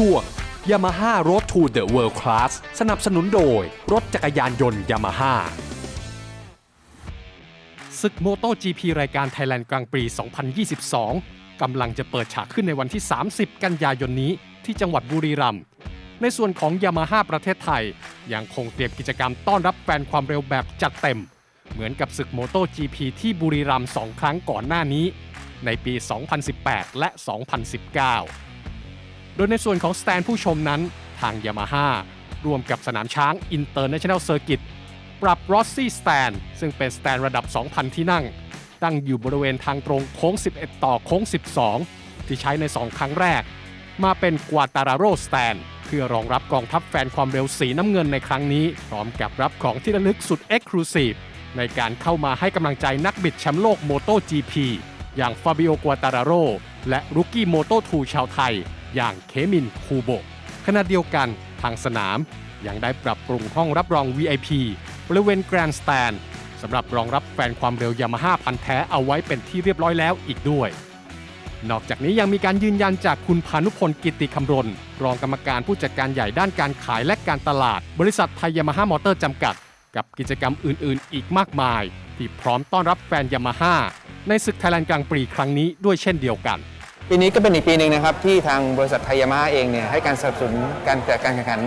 ช่วง Yamaha Road to the World Class สนับสนุนโดย รถจักรยานยนต์ Yamaha ศึกโมโต GP รายการ Thailand กลางปี 2022 กำลังจะเปิดฉากขึ้นในวันที่ 30 กันยายนนี้ที่จังหวัดบุรีรัมย์ในส่วนของ Yamaha ประเทศไทย ยังคงเตรียมกิจกรรมต้อนรับแฟนความเร็วแบบจัดเต็ม เหมือนกับศึกโมโต GP ที่บุรีรัมย์สองครั้งก่อนหน้านี้ ในปี 2018 และ 2019 โดยในส่วนของสแตนผู้ชมนั้นทาง Yamaha ร่วมกับสนามช้าง International Circuit ปรับ Rossi Stand ซึ่งเป็นสแตนระดับ 2,000 ที่นั่ง ตั้งอยู่บริเวณทางตรงโค้ง 11 ต่อโค้ง 12 ที่ใช้ใน 2 ครั้งแรก มาเป็น g u a t a r a r o Stand เพื่อรองรับกองทัพแฟนความเร็วสีน้ำเงินในครั้งนี้ พร้อมกับรับของที่ระลึกสุด Exclusive ในการเข้ามาให้กำลังใจนักบิดแชมป์โลก MotoGP อย่างฟาบิโอกัวตาราโรและรุกกี้โมโต2ชาวไทย อย่างเคมินคูโบะขณะเดียวกันทางสนามยังได้ปรับปรุงห้องรับรอง VIP บริเวณแกรนด์สแตนสำหรับรองรับแฟนความเร็วยามาฮ่าพันแท้เอาไว้เป็นที่เรียบร้อยแล้วอีกด้วย นอกจากนี้ยังมีการยืนยันจากคุณพานุพลกิติคำรณ รองกรรมการผู้จัดการใหญ่ด้านการขายและการตลาด บริษัทไทยยามาฮ่ามอเตอร์จำกัด กับกิจกรรมอื่น ๆ อีกมากมาย ที่พร้อมต้อนรับแฟนยามาฮ่าในศึกไทยแลนด์กลางปรีครั้งนี้ด้วยเช่นเดียวกัน ปีนี้ก็เป็นอีกปีหนึ่งนะครับที่ทางบริษัทไทยามาฮ่าเองเนี่ยให้การสนับสนุนการจัดการแข่งขัน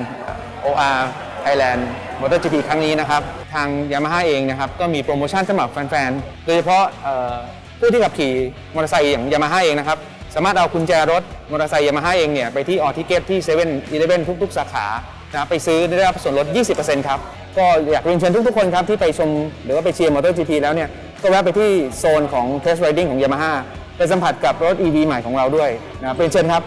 OR Thailand MotoGP ครั้งนี้นะครับ ทางยามาฮ่าเองนะครับก็มีโปรโมชั่นสำหรับแฟนๆ โดยเฉพาะเอ่อผู้ที่ขับขี่มอเตอร์ไซค์อย่างยามาฮ่าเองนะครับ สามารถเอากุญแจรถมอเตอร์ไซค์ยามาฮ่าเองเนี่ยไปที่ออทิเกตที่7 e เ e ่ e อทุกๆ สาขานะครับไปซื้อได้รับส่วนลด 20%ครับ ก็อยากเรียนเชิญทุกๆ คนครับที่ไปชมหรือว่าไปเชียร์ MotoGP แล้วเนี่ยก็แวะไปที่โซนของ Test Riding ของ Yamaha ไปสัมผัสกับรถ EV ใหม่ของเราด้วยนะครับเป็นเชิญครับ